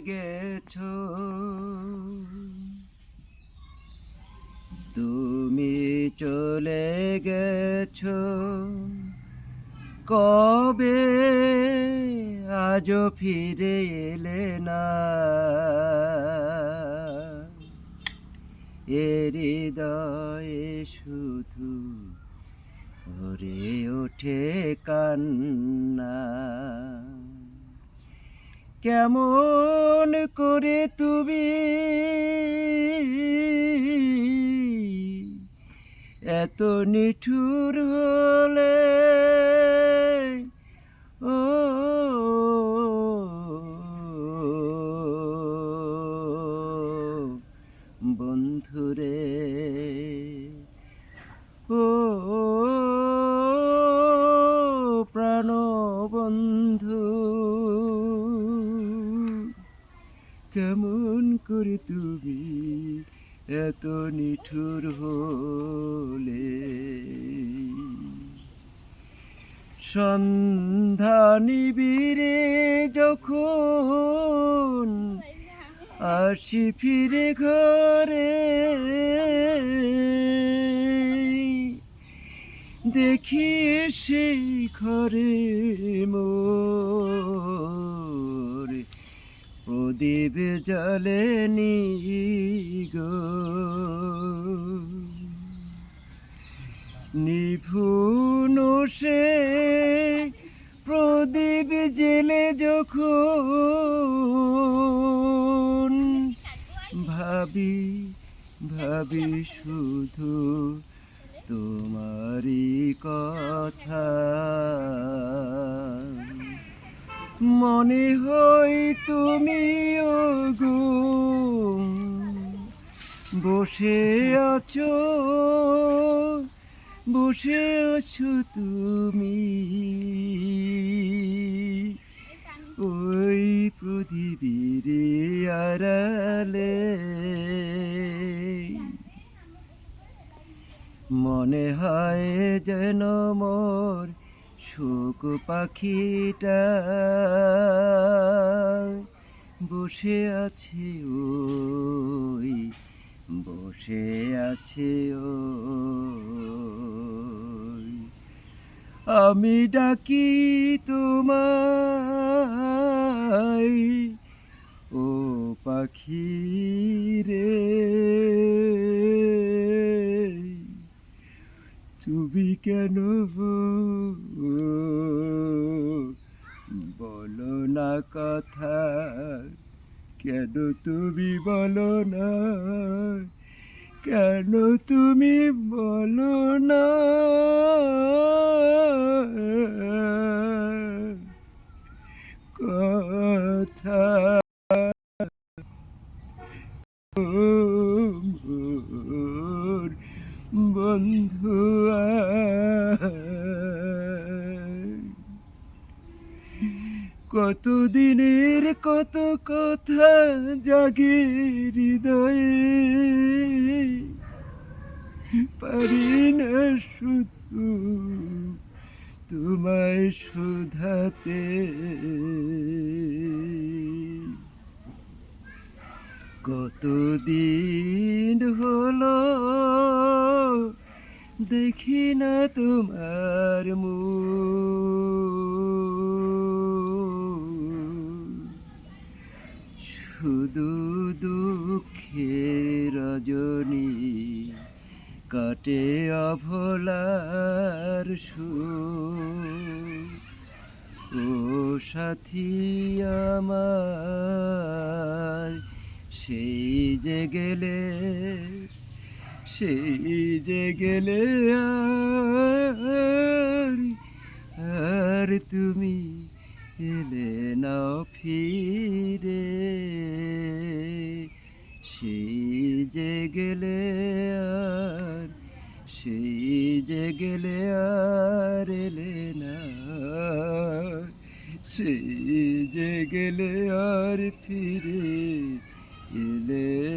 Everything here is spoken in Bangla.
গেছো তুমি চলে গেছো। কবে আজও ফিরে এলে না? এ হৃদয়ে শুধু ভরে ওঠে কান্না। কেমন করে তুমি? এত নিঠুর হলে কেমন করে তুমি এত নিঠুর হলে? সন্ধ্যা নিবিড়ে যখন আসি ফিরে ঘরে, দেখি সেই ঘরে মোর প্রদীপ জ্বলেনি গো। নিভুন সে প্রদীপ জেলে যখন ভাবি ভাবি শুধু তোমারই কথা। মনে হয় তুমি গো। বসে আছো বসে আছো তুমি। ওই প্রদীপের আড়ালে মনে হয় যেন মোর শোক পাখিটা বসে আছে ওই বসে আছে ওই। আমি ডাকি তোমায় ও পাখি তুমি কেন বলো না কথা কেন তুমি বলো না কেন তুমি বলো না কথা ও মোর বন্ধু আয়। কত কথা জাগে হৃদয়ে পারি না শুধু তোমায় শুধাতে কতদিন হলো দেখি না তোমার শুধু দুঃখের রজনী কাটে অভলার সু ও সাথী আমার, সেই যে গেলে সেই যে গেলে আর তুমি এলে না ফিরে। সেই যে গেলে আর, সেই যে গেলে আর এলে না। সেই যে গেলে আর ফিরে এলে